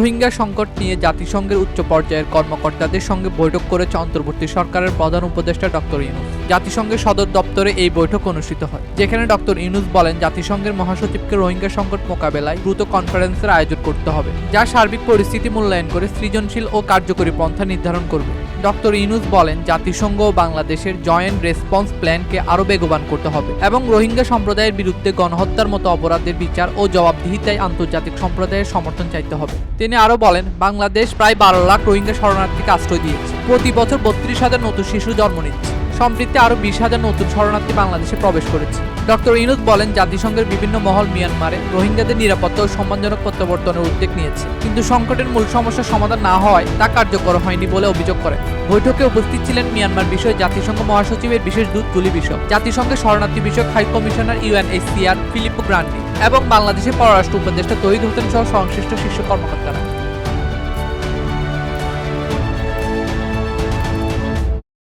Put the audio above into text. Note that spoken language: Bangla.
রোহিঙ্গা সংকট নিয়ে জাতিসংঘের উচ্চ পর্যায়ের কর্মকর্তাদের সঙ্গে বৈঠক করেছে অন্তর্বর্তী সরকারের প্রধান উপদেষ্টা ডক্টর ইউনুস। জাতিসংঘের সদর দপ্তরে এই বৈঠক অনুষ্ঠিত হয়, যেখানে ডক্টর ইউনুস বলেন জাতিসংঘের মহাসচিবকে রোহিঙ্গা সংকট মোকাবেলায় দ্রুত কনফারেন্সের আয়োজন করতে হবে, যা সার্বিক পরিস্থিতি মূল্যায়ন করে সৃজনশীল ও কার্যকরী পন্থা নির্ধারণ করবে। ডক্টর ইনুস বলেন, জাতিসংঘ ও বাংলাদেশের জয়েন্ট রেসপন্স প্ল্যানকে আরও বেগবান করতে হবে এবং রোহিঙ্গা সম্প্রদায়ের বিরুদ্ধে গণহত্যার মতো অপরাধের বিচার ও জবাবদিহিতায় আন্তর্জাতিক সম্প্রদায়ের সমর্থন চাইতে হবে। তিনি আরও বলেন, বাংলাদেশ প্রায় বারো লাখ রোহিঙ্গা শরণার্থীকে আশ্রয় দিয়েছে। প্রতি বছর বত্রিশ হাজার নতুন শিশু জন্ম নিচ্ছে। সম্প্রতি আরও বিশ হাজার নতুন শরণার্থী বাংলাদেশে প্রবেশ করেছে। ডক্টর ইনুস বলেন, জাতিসংঘের বিভিন্ন মহল মিয়ানমারে রোহিঙ্গাদের নিরাপত্তা ও সম্মানজনক প্রত্যাবর্তনের উদ্যোগ নিয়েছে। কিন্তু সংকটের মূল সমস্যার সমাধান না হওয়ায় তা কার্যকর হয়নি বলে অভিযোগ করেন। বৈঠকে উপস্থিত ছিলেন মিয়ানমার বিষয়ে জাতিসংঘ মহাসচিবের বিশেষ দূত তুলি বিষয় জাতিসংঘের শরণার্থী বিষয়ক high commissioner UNHCR Filippo Grandi এবং বাংলাদেশের পররাষ্ট্র উপদেষ্টা তহিদ হোসেন সহ সংশ্লিষ্ট শীর্ষ কর্মকর্তারা।